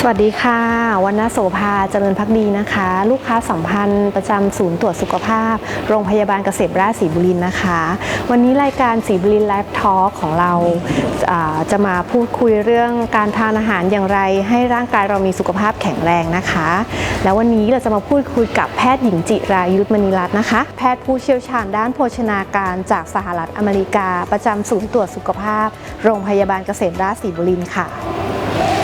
สวัสดีค่ะวันณโสภาเจริญพักดีนะคะ ลูกค้าสัมพันธ์ประจำศูนย์ตรวจสุขภาพ โรงพยาบาลเกษมราชศรีบุรินนะคะ วันนี้รายการศรีบุรินไลฟ์ทอล์ของเราจะมาพูดคุยเรื่องการทานอาหารอย่างไร ให้ร่างกายเรามีสุขภาพแข็งแรงนะคะ แล้ววันนี้เราจะมาพูดคุยกับแพทย์หญิงจิรายุทธมณีรัตน์นะคะ แพทย์ผู้เชี่ยวชาญด้านโภชนาการจากสหรัฐอเมริกา ประจำศูนย์ตรวจสุขภาพ โรงพยาบาลเกษมราชศรีบุรินค่ะ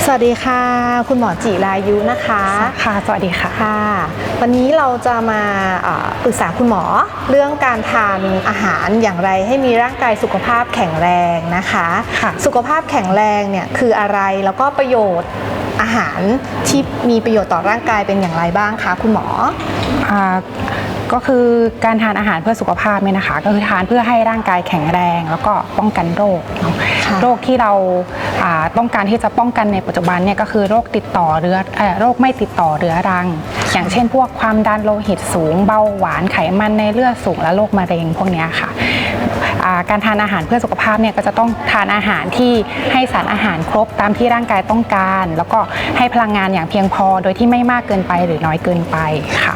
สวัสดีค่ะ คุณหมอจิรายุนะคะค่ะ สวัสดีค่ะค่ะ วันนี้เราจะมาเอ่อปรึกษาคุณหมอเรื่องการทานอาหารอย่างไรให้มีร่างกายสุขภาพแข็งแรงนะคะค่ะสุขภาพแข็งแรงเนี่ยคืออะไรแล้วก็ประโยชน์อาหารที่มีประโยชน์ต่อร่างกายเป็นอย่างไรบ้างคะคุณหมออ่า ก็คือการทานอาหารเพื่อสุขภาพเนี่ยนะคะ ก็คือทานเพื่อให้ร่างกายแข็งแรง แล้วก็ป้องกันโรคเนาะค่ะโรคที่เราอ่าต้องการที่จะป้องกันในปัจจุบันเนี่ยก็คือโรคติดต่อเรื้อเอ่อโรคไม่ติดต่อเรื้อรัง อย่างเช่น พวกความดันโลหิตสูงเบาหวานไขมันในเลือดสูงและโรคมะเร็งพวกเนี้ยค่ะอ่า การทานอาหารเพื่อสุขภาพเนี่ยก็จะต้องทานอาหารที่ให้สารอาหารครบตามที่ร่างกายต้องการ แล้วก็ให้พลังงานอย่างเพียงพอโดยที่ไม่มากเกินไปหรือน้อยเกินไปค่ะ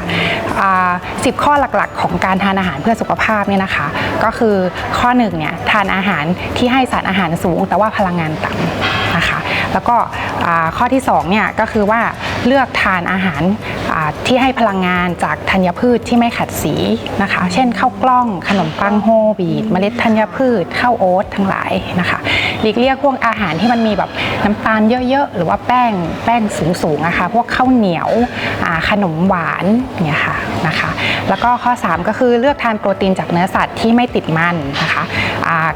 สิบข้อหลักๆ ของการทานอาหารเพื่อสุขภาพเนี่ยนะคะ ก็คือข้อหนึ่งเนี่ยทานอาหารที่ให้สารอาหารสูง แต่ว่าพลังงานต่ำนะคะ แล้วก็ข้อที่สองเนี่ยก็คือว่า เลือกทานอาหารที่ให้พลังงานจากธัญพืชที่ไม่ขัดสีนะคะ เช่นข้าวกล้องขนมปังโฮลวีตเมล็ดธัญพืชข้าวโอ๊ตทั้งหลายนะคะหลีกเลี่ยงพวกอาหารที่มันมีแบบน้ำตาลเยอะๆ หรือว่าแป้งแป้งสูงๆนะคะพวกข้าวเหนียวขนมหวานเนี่ยค่ะนะคะแล้วก็ข้อ 3 ก็คือเลือกทานโปรตีนจากเนื้อสัตว์ที่ไม่ติดมันนะคะ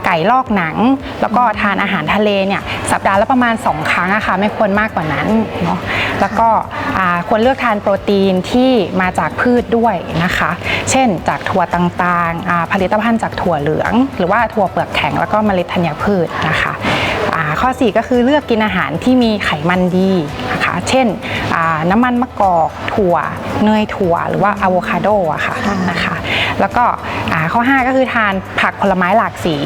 ไก่ลอกหนัง แล้วก็ทานอาหารทะเลเนี่ยสัปดาห์ละประมาณ 2 ครั้งอะค่ะไม่ควรมากกว่านั้นเนาะแล้วก็ควรเลือกทานโปรตีนที่มาจากพืชด้วยนะคะ เช่น จากถั่วต่างๆ ผลิตภัณฑ์จากถั่วเหลือง หรือว่าถั่วเปลือกแข็งแล้วก็เมล็ดธัญพืชนะคะข้อ 4 ก็คือเลือกกินอาหารที่มีไขมันดีนะ เช่นอ่าน้ำมันมะกอกถั่วเนยถั่วหรือว่าอะโวคาโดอะค่ะค่ะนะคะแล้วก็อ่าข้อ 5 ก็คือทานผักผลไม้หลากสี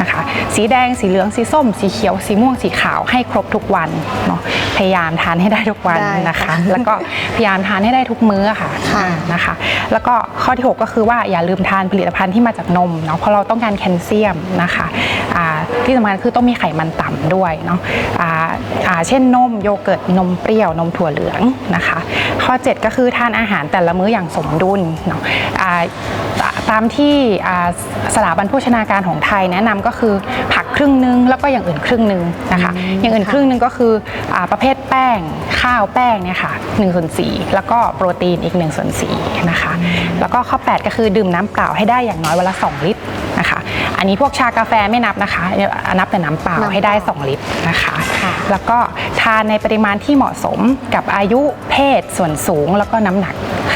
นะคะสีแดงสีเหลืองสีส้ม สีเขียว สีม่วงสีขาวให้ครบทุกวันเนาะพยายามทานให้ได้ทุกวันได้นะคะค่ะแล้วก็พยายามทานให้ได้ทุกมื้ออะค่ะค่ะนะคะ แล้วก็ข้อที่ 6 ก็คือว่าอย่าลืมทานผลิตภัณฑ์ที่มาจากนมเนาะเพราะเราต้องการแคลเซียมนะคะอ่าที่สำคัญคือต้องมีไขมันต่ำด้วยเนาะอ่าอ่าเช่นนมโยเกิร์ตนมเปรี้ยวนมถั่วเหลืองนะคะ ข้อ 7 ก็คือทานอาหารแต่ละมื้ออย่างสมดุลเนาะอ่าตามที่อ่าสถาบันโภชนาการของไทยแนะนำก็คือผักครึ่งนึงแล้วก็อย่างอื่นครึ่งนึงนะคะอย่างอื่นครึ่งนึงก็คืออาประเภทแป้งข้าวแป้งเนี่ยค่ะ1ส่วน4แล้วก็โปรตีนอีก1ส่วน4นะคะแล้วก็ข้อ 8 ก็คือดื่มน้ำเปล่าให้ได้อย่างน้อยวันละ 2 ลิตรนะคะ อันนี้พวกชากาแฟไม่นับนะคะ นับแต่น้ำเปล่าให้ได้ 2 ลิตรนะคะค่ะแล้วก็ทานในปริมาณที่เหมาะสมกับอายุเพศส่วนสูงแล้วก็น้ำหนักค่ะอ่า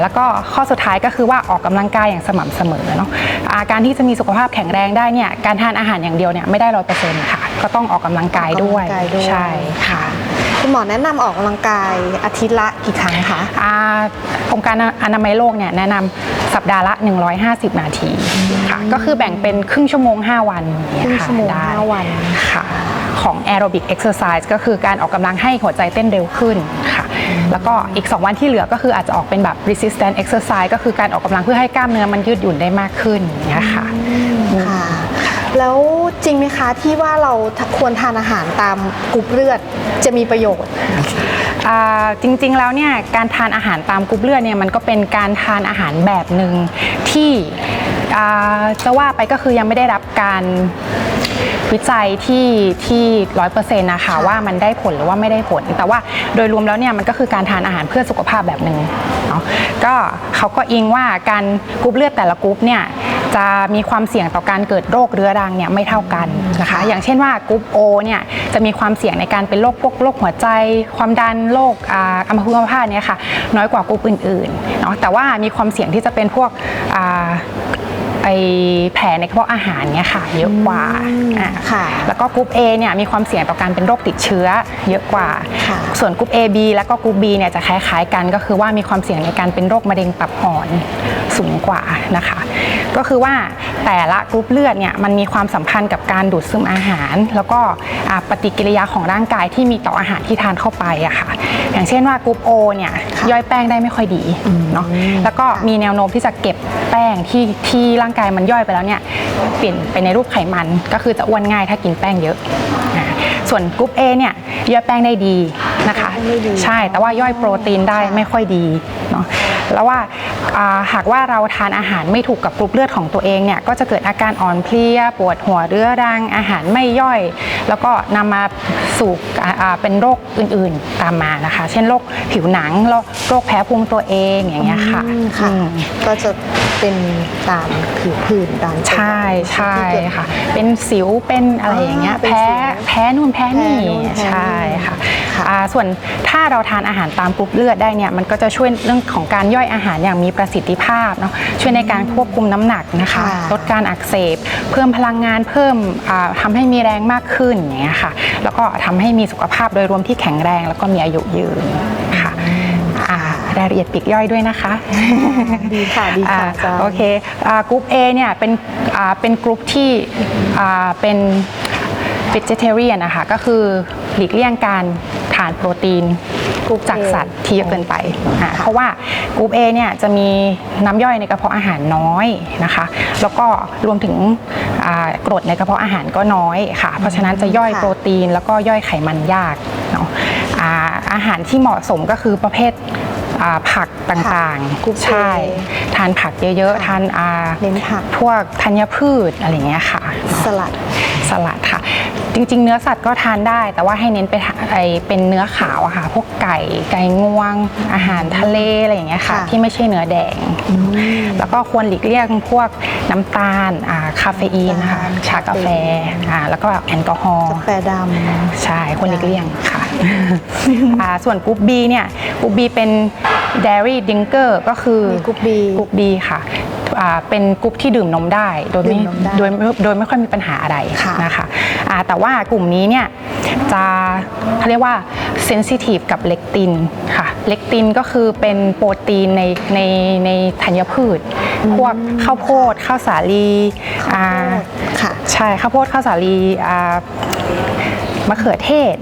แล้วก็ข้อสุดท้ายก็คือว่าออกกำลังกายอย่างสม่ำเสมอเนาะอ่าการที่จะมีสุขภาพแข็งแรงได้เนี่ยการทานอาหารอย่างเดียวเนี่ยไม่ได้ร้อยเปอร์เซ็นต์ค่ะ ก็ต้องออกกำลังกายด้วยออกกำลังกายด้วยใช่ค่ะคุณหมอแนะนำออกกำลังกายอาทิตย์ละกี่ครั้งคะอ่าองค์การอนามัยโลกเนี่ยแนะนำสัปดาห์ละ 150 นาทีค่ะก็คือแบ่งเป็นครึ่งชั่วโมง 5 วันครึ่งค่ะชั่วโมงได้ห้าวันค่ะของแอโรบิกเอ็กซ์ไซส์ก็คือการออกกำลังให้หัวใจเต้นเร็วขึ้นค่ะ แล้วก็อีก 2 วันที่เหลือก็คืออาจจะออกเป็นแบบ resistant exercise ก็คือการออกกำลังเพื่อให้กล้ามเนื้อมันยืดหยุ่นได้มากขึ้นอย่างเงี้ยค่ะ ค่ะ แล้วจริงไหมคะที่ว่าเราควรทานอาหารตามกรุ๊ปเลือดจะมีประโยชน์ อ่าจริงๆแล้วเนี่ยการทานอาหารตามกรุ๊ปเลือดเนี่ยมันก็เป็นการทานอาหารแบบหนึ่งที่อ่าจะว่าไปก็คือยังไม่ได้รับการ วิจัยที่ที่ร้อยเปอร์เซ็นต์นะคะว่ามันได้ผลหรือว่าไม่ได้ผล แต่ว่าโดยรวมแล้วเนี่ยมันก็คือการทานอาหารเพื่อสุขภาพแบบหนึ่งเนาะก็เขาก็อิงว่าการกรุ๊ปเลือดแต่ละกรุ๊ปเนี่ยจะมีความเสี่ยงต่อการเกิดโรคเรื้อรังเนี่ยไม่เท่ากันนะคะ อย่างเช่นว่ากรุ๊ป O เนี่ยจะมีความเสี่ยงในการเป็นโรคพวกโรคหัวใจ ความดันโรคอ่าอัมพฤกษ์อัมพาตเนี่ยค่ะน้อยกว่ากรุ๊ปอื่นๆเนาะแต่ว่ามีความเสี่ยงที่จะเป็นพวกอ่า ไอแผลในกระเพาะอาหารเนี่ยค่ะ เยอะกว่าอืมอ่าค่ะ แล้วก็กรุ๊ป A เนี่ยมีความเสี่ยงต่อการเป็นโรคติดเชื้อเยอะกว่า ค่ะส่วนกรุ๊ป AB แล้วก็กรุ๊ป B เนี่ยจะคล้ายๆกันก็คือว่ามีความเสี่ยงในการเป็นโรคมะเร็งตับอ่อนสูงกว่านะคะ ก็คือว่าแต่ละกรุ๊ปเลือดเนี่ยมันมีความสัมพันธ์กับการดูดซึมอาหาร แล้วก็อ่าปฏิกิริยาของร่างกายที่มีต่ออาหารที่ทานเข้าไปอะค่ะ อย่างเช่นว่ากรุ๊ป O เนี่ยย่อยแป้งได้ไม่ค่อยดีเนาะแล้วก็มีแนวโน้มที่จะเก็บแป้งที่ที่ร่างกายมันย่อยไปแล้วเนี่ยเปลี่ยนไปในรูปไขมันก็คือจะอ้วนง่ายถ้ากินแป้งเยอะอ่าส่วนกรุ๊ป A เนี่ยย่อยแป้งได้ดีนะคะย่อยแป้งได้ดีใช่แต่ว่าย่อยโปรตีนได้ไม่ค่อยดีเนาะแล้วว่าอ่าหากว่าเราทานอาหารไม่ถูกกับกรุ๊ปเลือดของตัวเองเนี่ยก็จะเกิดอาการอ่อนเพลียปวดหัวเรื้อรังอาหารไม่ย่อย แล้วก็นำมาสู่อ่าอ่าเป็นโรคอื่นๆตามมานะคะ เช่นโรคผิวหนังโรคโรคแพ้ภูมิตัวเองอย่างเงี้ยค่ะอืมค่ะอืมก็จะเป็นตามผิวผื่นตามใช่ใช่ที่เกิดค่ะ เป็นสิวเป็นอะไรอย่างเงี้ยอ่าเป็นแพ้สิวแพ้นู่นแพ้นี่แพ้นู่นแพ้นี่ใช่ค่ะค่ะอ่าส่วนถ้าเราทานอาหารตามกรุ๊ปเลือดได้เนี่ยมันก็จะช่วยเรื่องของการย่อยอาหารอย่างมีประสิทธิภาพเนาะช่วยในการควบคุมน้ำหนักนะคะค่ะลดการอักเสบ เพิ่มพลังงานเพิ่มอ่าทำให้มีแรงมากขึ้นอย่างเงี้ยค่ะ แล้วก็ทำให้มีสุขภาพโดยรวมที่แข็งแรง แล้วก็มีอายุยืนค่ะอ่า รายละเอียดปลีกย่อยด้วยนะคะ ดีค่ะ ดีค่ะอ่าอาจารย์ โอเคอ่ากรุ๊ป A เนี่ยเป็นอ่าเป็นกรุ๊ปที่อ่าเป็น vegetarian นะคะก็คือหลีกเลี่ยงการทานโปรตีนกรุ๊ปจาก A สัตว์ที่เยอะเกินไปอ่าค่ะเพราะว่ากรุ๊ป A เนี่ยจะมีน้ำย่อยในกระเพาะอาหารน้อยนะคะ แล้วก็รวมถึงอ่ากรดในกระเพาะอาหารก็น้อยค่ะ เพราะฉะนั้นจะย่อยค่ะ โปรตีนแล้วก็ย่อยไขมันยากเนาะอ่าอาหารที่เหมาะสมก็คือประเภทอ่า ผักต่างกรุ๊ปๆใช่ A ทานผักเยอะค่ะๆ ทานอ่าเน้นผัก พวกธัญพืชอะไรอย่างเงี้ยค่ะ สลัด สลัดค่ะ จริง ๆ เนื้อสัตว์ก็ทานได้ แต่ว่าให้เน้นไปทานไอเป็นเนื้อขาวอะค่ะ พวกไก่ไก่งวง อาหารทะเลอะไรอย่างเงี้ยค่ะ ค่ะ ที่ไม่ใช่เนื้อแดง แล้วก็ควรหลีกเลี่ยงพวกน้ำตาลอ่าคาเฟอีนนะคะน้ำตาลชากาแฟคาเฟอีนอ่าแล้วก็แอลกอฮอล์กาแฟดใช่ควรหลีกเลี่ยงค่ะ อ่าส่วนกรุ๊ป B เนี่ยกรุ๊ป B เป็น dairy drinker ก็คือมีกรุ๊ป B กรุ๊ป B ค่ะอ่าเป็นกรุ๊ปที่ดื่มนมได้โดยไม่ดื่มนมได้โดยไม่โดยไม่ค่อยมีปัญหาอะไรค่ะนะคะอ่าแต่ว่ากลุ่มนี้เนี่ยจะเขาเรียกว่า sensitive กับเลกตินค่ะเลกตินก็คือเป็นโปรตีนในในในธัญพืช พวกข้าวโพดข้าวสาลีำข้าวอ่าโพดค่ะ ใช่ข้าวโพดข้าวสาลีอ่า มะเขือเทศ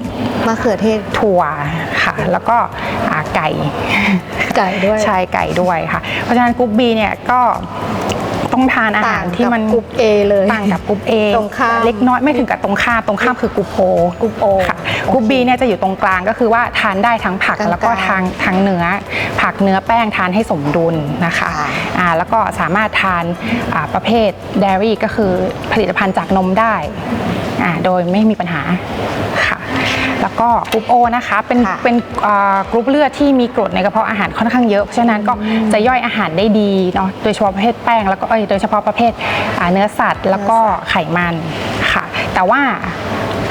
มะเขือเทศถั่วค่ะ แล้วก็อ่าไก่ไก่ด้วยใช่ไก่ด้วยค่ะ เพราะฉะนั้นกรุ๊ป B เนี่ยก็ ต้องทานอาหารที่มันต่างกับกรุ๊ป A เลยต่างกับกรุ๊ป A ตรงข้ามเล็กน้อยไม่ถึงกับตรงข้ามตรงข้ามคือกรุ๊ป O กรุ๊ป O ค่ะกรุ๊ป B เนี่ยจะอยู่ตรงกลางก็คือว่าทานได้ทั้งผักกลางๆแล้วก็ทางทางเนื้อ ผักเนื้อแป้งทานให้สมดุลนะคะค่ะอ่าแล้วก็สามารถทานอ่าประเภท dairy ก็คือผลิตภัณฑ์จากนมได้อ่าโดยไม่มีปัญหาค่ะ แล้วก็กรุ๊ป O นะคะเป็นค่ะเป็นอ่ากรุ๊ปเลือดที่มีกรดในกระเพาะอาหารค่อนข้างเยอะเพราะฉะนั้นก็จะย่อยอาหารได้ดีเนาะโดยเฉพาะประเภทแป้งแล้วก็เอ้ยโดยเฉพาะประเภทอ่าเนื้อสัตว์ แล้วก็ไขมันค่ะ แต่ว่า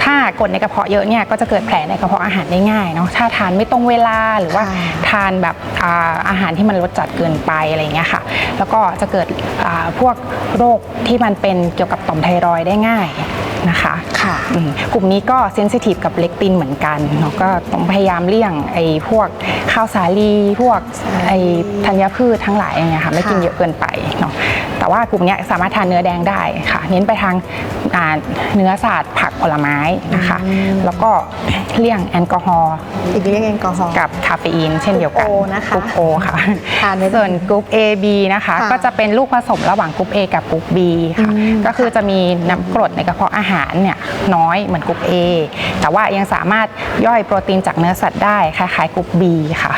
ถ้ากรดในกระเพาะเยอะเนี่ยก็จะเกิดแผลในกระเพาะอาหารได้ง่ายเนาะถ้าทานไม่ตรงเวลาหรือว่า ค่ะ ทานแบบอาอาหารที่มันรสจัดเกินไปอะไรอย่างเงี้ยค่ะ แล้วก็จะเกิดอ่าพวกโรคที่มันเป็นเกี่ยวกับต่อมไทรอยด์ได้ง่าย นะคะค่ะอืมกลุ่มนี้ก็เซนซิทีฟกับเลกตินเหมือนกันเนาะก็ต้องพยายามเลี่ยงไอ้พวกข้าวสาลีพวกไอ้ธัญพืชทั้งหลายอย่างเงี้ยค่ะไม่กินค่ะเยอะเกินไปเนาะ แต่ว่ากลุ่มเนี้ยสามารถทานเนื้อแดงได้ค่ะ เน้นไปทางอ่าเนื้อสัตว์ผักผลไม้นะคะ แล้วก็เลี่ยงแอลกอฮอล์อีกเรียกแอลกอฮอล์กับคาเฟอีนเช่นเดียวกันกรุ๊ป O นะคะกรุ๊ป O ค่ะทานไม่ได้ส่วนกรุ๊ป A B นะคะค่ะก็จะเป็นลูกผสมระหว่างกรุ๊ป A กับกรุ๊ป B ค่ะอืมก็คือจะมีน้ำกรดในกระเพาะอาหารเนี่ยน้อยเหมือนกรุ๊ป A แต่ว่ายังสามารถย่อยโปรตีนจากเนื้อสัตว์ได้คล้ายๆกรุ๊ป B ค่ะ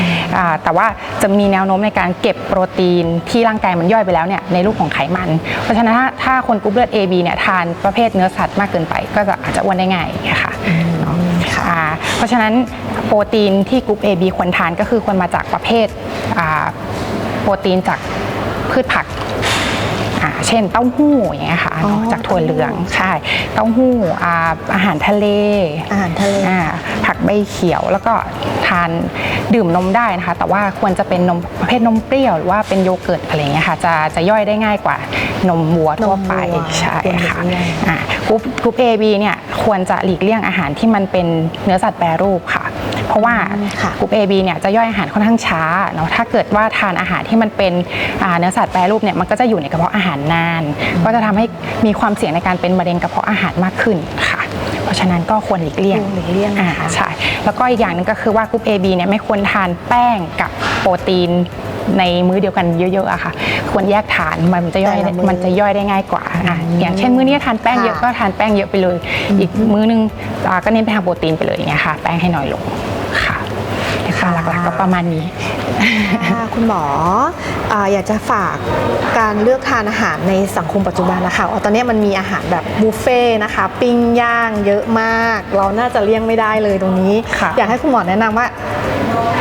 อ่า แต่ว่าจะมีแนวโน้มในการเก็บโปรตีนที่ร่างกายมันย่อยไปแล้วเนี่ยในรูปของไขมัน เพราะฉะนั้นถ้าถ้าคนกรุ๊ปเลือด AB เนี่ยทานประเภทเนื้อสัตว์มากเกินไป ก็จะอาจจะอ้วนได้ง่ายค่ะเนาะค่ะอ่าเพราะฉะนั้นโปรตีนที่กรุ๊ป AB ควรทานก็คือควรมาจากประเภทอ่าโปรตีนจากพืชผักอ่า เช่นเต้าหู้อย่างเงี้ยค่ะอ๋อเนอะจากถั่วเหลืองใช่เต้าหู้อ่าอาหารทะเลอาหารทะเลอ่าผักผักใบเขียวแล้วก็ทานดื่มนมได้นะคะ แต่ว่าควรจะเป็นนมประเภทนมเปรี้ยวหรือว่าเป็นโยเกิร์ตอะไรอย่างเงี้ยค่ะจะจะย่อยได้ง่ายกว่านมวัวทั่วไปนมวัวใช่ค่ะควรหลีกเลี่ยงอ่ากรุ๊ปกรุ๊ป A B เนี่ยควรจะหลีกเลี่ยงอาหารที่มันเป็นเนื้อสัตว์แปรรูปค่ะ เพราะว่าค่ะกรุ๊ป A B เนี่ยจะย่อยอาหารค่อนข้างช้าเนาะถ้าเกิดว่าทานอาหารที่มันเป็นอ่าเนื้อสัตว์แปรรูปเนี่ยมันก็จะอยู่ในกระเพาะอาหารนาน ก็จะทำให้มีความเสี่ยงในการเป็นมะเร็งกระเพาะอาหารมากขึ้นค่ะ เพราะฉะนั้นก็ควรหลีกเลี่ยงควรหลีกเลี่ยงอ่านะคะ ใช่ แล้วก็อีกอย่างหนึงก็คือว่ากรุ๊ป A B เนี่ยไม่ควรทานแป้งกับโปรตีนในมื้อเดียวกันเยอะๆอะค่ะ ควรแยกทานมันจะย่อยแต่ละมื้อมันจะย่อยได้ง่ายกว่าอะอย่างเช่นมื้อนี้ทานแป้งเยอะค่ะ ก็ทานแป้งเยอะไปเลย อีกมื้อนึงอ่าก็เน้นไปทางโปรตีนไปเลยอย่างเงี้ยค่ะ แป้งให้น้อยลง ค่ะค่ะหลักๆก็ประมาณนี้ ค่ะคุณหมออาอยากจะฝากการเลือกทานอาหารในสังคมปัจจุบันนะคะว่าตอนนี้มันมีอาหารแบบบุฟเฟ่ต์นะคะ ปิ้งย่างเยอะมาก เราน่าจะเลี่ยงไม่ได้เลยตรงนี้ ค่ะ อยากให้คุณหมอแนะนำว่า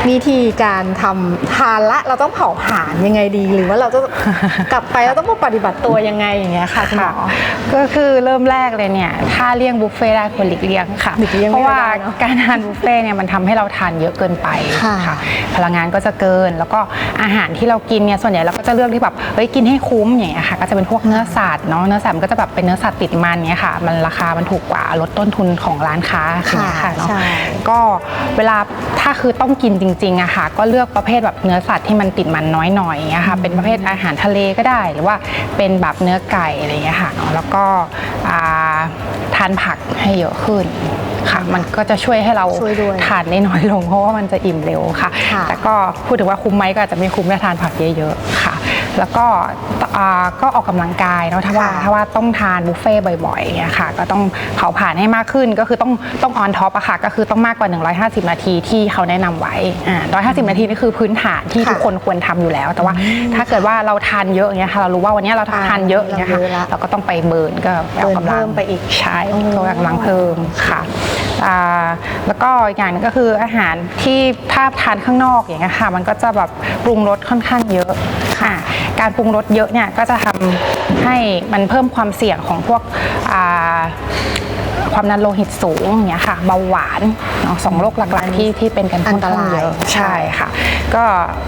วิธีการทำทานละเราต้องเผาผลาญยังไงดี หรือว่าเราจะกลับไปเราต้องมาปฏิบัติตัวยังไงอย่างเงี้ยค่ะคุณหมค่ะอก็คือเริ่มแรกเลยเนี่ยถ้าเลี่ยงบุฟเฟ่ต์ได้ควรหลีกเลี่ยงค่ะหลีกเลี่ยงเพราะว่าไม่ได้เนอะการทานบุฟเฟ่ต์เนี่ยมันทำให้เราทานเยอะเกินไปค่ะ พลังงานก็จะเกินแล้วก็อาหารที่เรากินเนี่ยส่วนใหญ่เราก็จะเลือกที่แบบเฮ้ยกินให้คุ้มอย่างเงี้ยค่ะก็จะเป็นพวกเนื้อสัตว์เนาะเนื้อสัตว์มันก็จะแบบเป็นเนื้อสัตว์ติดมันเนี้ยค่ะ มันราคามันถูกกว่าลดต้นทุนของร้านค้าอย่างเงี้ยค่ะเนาะใช่ก็เวลาถ้าคือต้องกินจริงๆอะค่ะก็เลือกประเภทแบบเนื้อสัตว์ที่มันติดมันน้อยหน่อยอย่างเงี้ยค่ะเป็นประเภทอาหารทะเลก็ได้ หรือว่าเป็นแบบเนื้อไก่อะไรอย่างเงี้ยค่ะเนาะแล้วก็อ่าทานผักให้เยอะขึ้นค่ะมันก็จะช่วยให้เราช่วยด้วยทานได้น้อยลงเพราะว่ามันจะอิ่มเร็วค่ะค่ะ แต่ก็พูดถึงว่าคุ้มไหมก็อาจจะไม่คุ้มถ้าทานผักเยอะๆค่ะ แล้วก็อ่าก็ออกกำลังกายเนาะถ้าว่าค่ะถ้าว่าต้องทานบุฟเฟ่ต์บ่อยๆอย่างเงี้ยค่ะก็ต้องเผาผลาญให้มากขึ้นก็คือต้องต้องออนท็อปอะค่ะก็คือต้องมากกว่า 150 นาทีที่เขาแนะนำไว้อ่า150 นาทีนี่คือพื้นฐานที่ค่ะทุกคนควรทำอยู่แล้ว แต่ว่าถ้าเกิดว่าเราทานเยอะอย่างเงี้ยค่ะเรารู้ว่าวันนี้เราทานเยอะอย่างเงี้ยค่ะเราเยอะละเราก็ต้องไปเบิร์นก็ไปออกกำลังเบิร์นเพิ่มไปอีกใช่โอ้ก็ออกกำลังเพิ่มค่ะอ่าแล้วก็อีกอย่างหนึงก็คืออาหารที่ถ้าทานข้างนอกอย่างเงี้ยค่ะมันก็จะแบบปรุงรสค่อนข้างเยอะค่ะ การปรุงรสเยอะเนี่ยก็จะทำให้มันเพิ่มความเสี่ยงของพวกอ่า ความดันโลหิตสูงอย่างเงี้ยค่ะเบาหวานเนาะสองโรคหลักๆที่ที่เป็นกันค่อนข้างเยอะอันตรายใช่ค่ะ ก็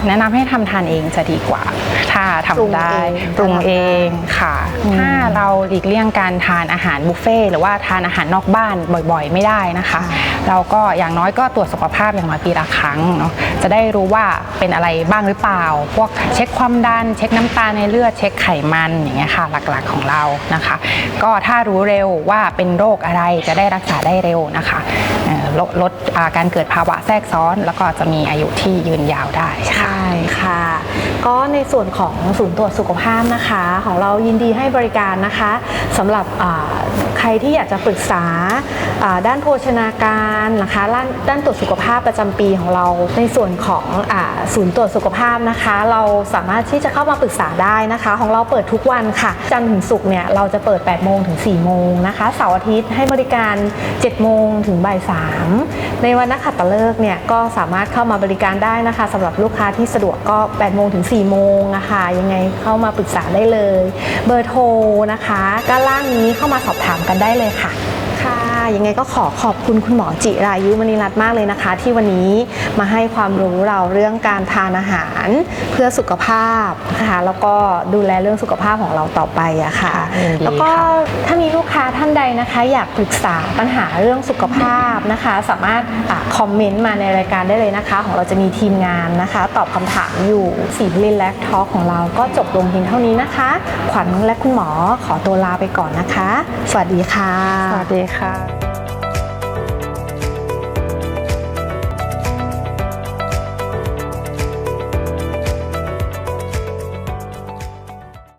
แนะนำให้ทำทานเองจะดีกว่า ถ้าทำปรุงได้เองปรุงเองค่ะ ถ้าเราหลีกเลี่ยงการทานอาหารบุฟเฟ่ต์หรือว่าทานอาหารนอกบ้านบ่อยๆ ไม่ได้นะคะ เราก็อย่างน้อยก็ตรวจสุขภาพอย่างน้อยปีละครั้งเนาะจะได้รู้ว่าเป็นอะไรบ้างหรือเปล่า พวกเช็คความดัน เช็คน้ำตาลในเลือด เช็คไขมันอย่างเงี้ยค่ะ หลักๆของเรานะคะ ก็ถ้ารู้เร็วว่าเป็นโรคอะไรจะได้รักษาได้เร็วนะคะลดลดาการเกิดภาวะแทรกซ้อน แล้วก็จะมีอายุที่ยืนยาวได้ใช่ค่ะ ก็ในส่วนของศูนย์ตรวจสุขภาพนะคะ ของเรายินดีให้บริการนะคะสำหรับใครที่อยากจะปรึกษาด้านโภชนาการนะคะด้านตรวจสุขภาพประจำปีของเรา ในส่วนของอศูนย์ตรวจสุขภาพนะคะ เราสามารถที่จะเข้ามาปรึกษาได้นะคะ ของเราเปิดทุกวันค่ะ จันทร์ถึงศุกร์เนี่ยเราจะเปิด 8 โมงถึง 4 โมงนะคะเสาร์อาทิตย์ให้บริการ 7 โมงถึงบ่าย 3 ในวันนักขัตฤกษ์เนี่ยก็สามารถเข้ามาบริการได้นะคะสำหรับลูกค้าที่สะดวกก็ 8 โมงถึง 4 โมงนะคะยังไงเข้ามาปรึกษาได้เลย เบอร์โทรนะคะ ก็ล่างนี้เข้ามาสอบถามกันได้เลยค่ะ ยังไงก็ขอขอบคุณคุณหมอจิรายุมณีรัตน์มากเลยนะคะ ที่วันนี้มาให้ความรู้เราเรื่องการทานอาหารเพื่อสุขภาพนะคะแล้วก็ดูแลเรื่องสุขภาพของเราต่อไปอะค่ะยินดีแล้วก็ค่ะถ้ามีลูกค้าท่านใดนะคะ อยากปรึกษาปัญหาเรื่องสุขภาพนะคะ สามารถอาคอมเมนต์มาในรายการได้เลยนะคะ ของเราจะมีทีมงานนะคะ ตอบคำถามอยู่สีพลินแลกทอของเราก็จบลงเพียงเท่านี้นะคะ ขวัญและคุณหมอขอตัวลาไปก่อนนะคะ สวัสดีค่ะ สวัสดีค่ะ